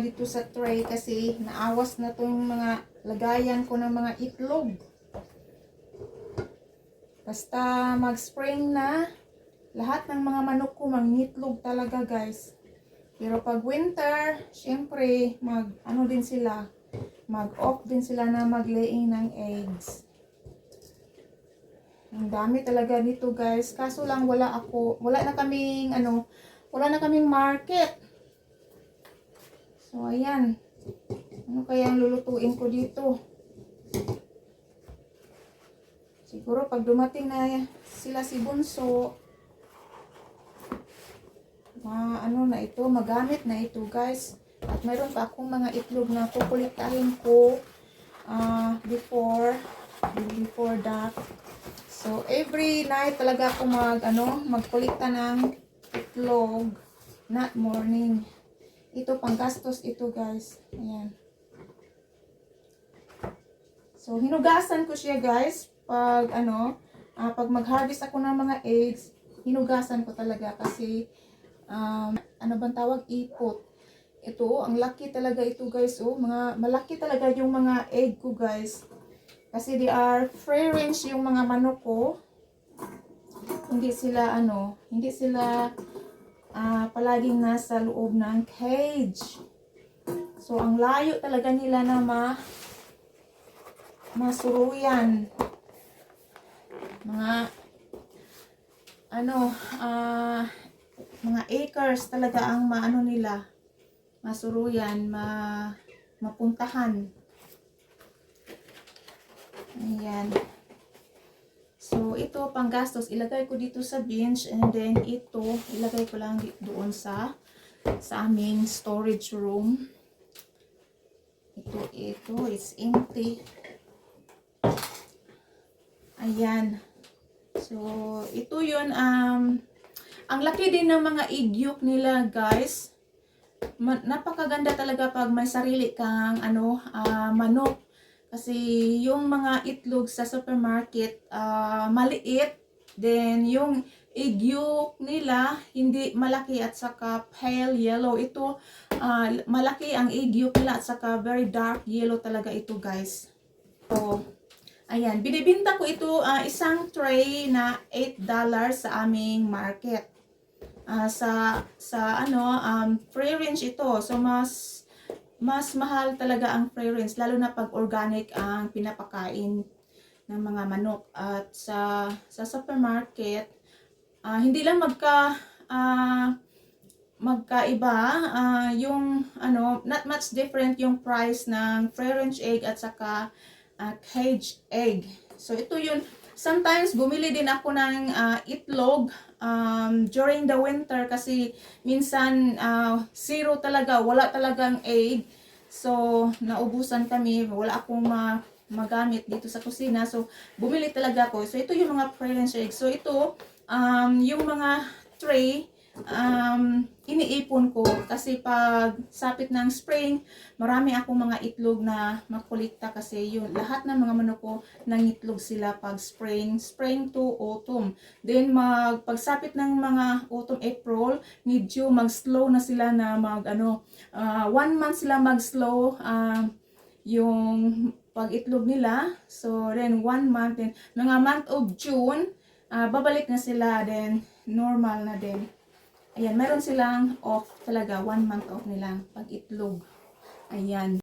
dito sa tray kasi naawas na to yung mga lagayan ko ng mga itlog. Basta mag-spring na, lahat ng mga manok ko mangitlog talaga guys. Pero pag winter, syempre, mag, ano din sila, mag-off din sila na mag-laying ng eggs. Ang dami talaga dito guys. Kaso lang wala ako, wala na kaming, ano, wala na kaming market. So, ayan. Ano kaya ang lulutuin ko dito? Siguro pag dumating na sila si Bunso, ma ano na ito, magamit na ito guys. At mayroon pa akong mga itlog na kukulitahin ko ah, before before that. So every night talaga ako mag ano, magkulikta ng itlog, not morning. Ito panggastos ito guys. Ayan. So hinugasan ko siya guys pag ano, ah, pag mag-harvest ako ng mga eggs, hinugasan ko talaga kasi um, ano bang tawag ipot. Ito, ang laki talaga ito guys. Oh, mga malaki talaga yung mga egg ko guys. Kasi they are free range yung mga manok ko. Hindi sila ano, hindi sila ah, palaging nasa loob ng cage. So, ang layo talaga nila na ma masuruyan. Mga ano, ah mga acres talaga ang maano nila masuruyan, ma mapuntahan. Ayan. So, ito panggastos, ilagay ko dito sa bench and then ito, ilagay ko lang doon sa sa aming storage room. Ito, ito, it's empty. Ayan. So, ito yun, um, ang laki din ng mga igyok nila, guys. Ma- napakaganda talaga pag may sarili kang ano, ah, manok. Kasi yung mga itlog sa supermarket, ah, maliit. Then, yung igyok nila, hindi malaki at saka pale yellow. Ito, ah, malaki ang igyok nila at saka very dark yellow talaga ito, guys. So, ayan. Binibinta ko ito, ah, isang tray na $8 sa aming market ah, sa sa ano um free range ito so mas mas mahal talaga ang free range lalo na pag organic ang pinapakain ng mga manok. At sa sa supermarket ah, hindi lang magka ah, magkaiba ah, yung ano not much different yung price ng free range egg at saka ah, cage egg. So ito yun sometimes bumili din ako ng ah, itlog um, during the winter kasi minsan ah, zero talaga, wala talagang egg. So, naubusan kami, wala akong ma magamit dito sa kusina. So, bumili talaga ako. So, ito yung mga French egg. So, ito, um, yung mga tray, um, iniipon ko kasi pag sapit ng spring, marami akong mga itlog na makulikta kasi yun, lahat ng mga manok ko nangitlog sila pag spring, spring to autumn. Then mag pagsapit ng mga autumn April, medyo mag-slow na sila na mag ano, ah, one month sila mag-slow um, yung pag-itlog nila. So then one month then mga month of June, ah, babalik na sila then normal na din. Ayan, meron silang off talaga, one month off nilang pag-itlog. Ayan.